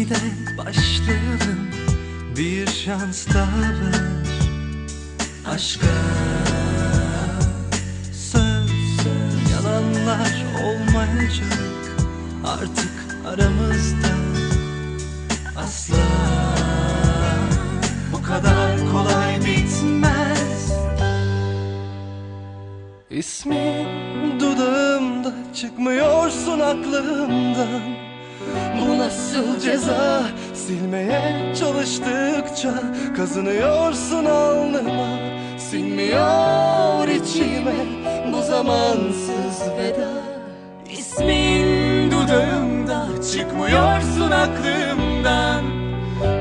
Yeniden başlayalım. Bir şans daha ver. Aşka Söz, söz yalanlar olmayacak. Artık aramızda Asla Bu kadar kolay bitmez. İsmin dudağımda çıkmıyorsun aklımdan Bu nasıl ceza? Silmeye çalıştıkça Kazınıyorsun alnıma. Sinmiyor içime Bu zamansız veda. İsmin dudağımda çıkmıyorsun aklımdan.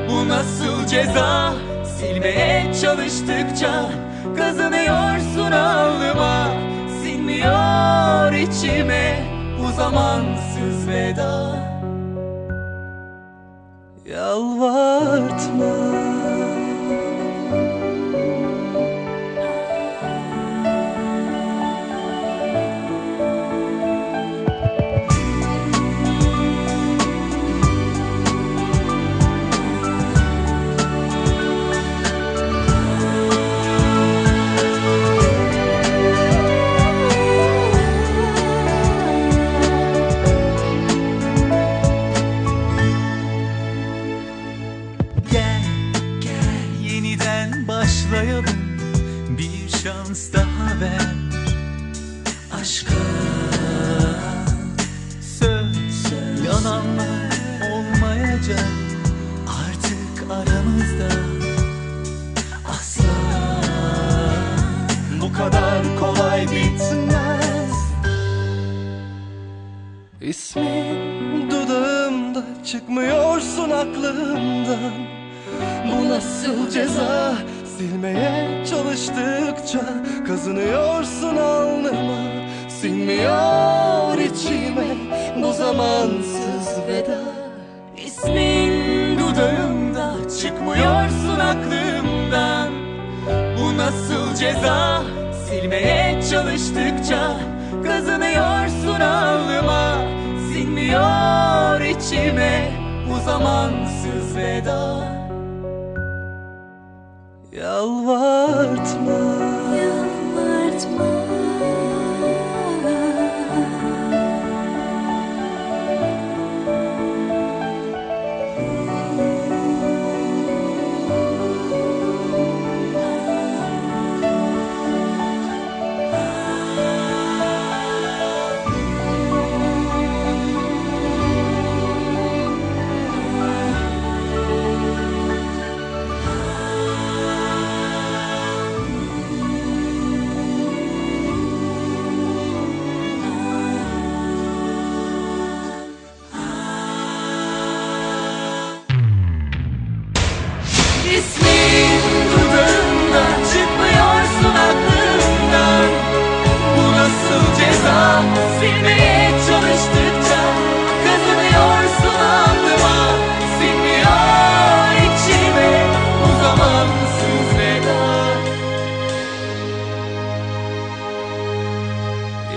Bu nasıl ceza? Silmeye çalıştıkça Kazanıyorsun alnıma. Sinmiyor içime Bu zamansız veda Yalvartma Aşka Söz, söz olmayacak. Artık aramızda Asla Bu kadar kolay bitmez. İsmin dudağımda çıkmıyorsun aklımdan. Bu nasıl ceza silmeye çalıştıkça Kazınıyorsun alnıma sinmiyor içime Bu zamansız veda. İsmin dudağımda çıkmıyorsun aklımdan. Bu nasıl ceza? Silmeye çalıştıkça Kazanıyorsun alnıma sinmiyor içime Bu zamansız veda Yalvartma. İsmin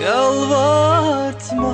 Yalvartma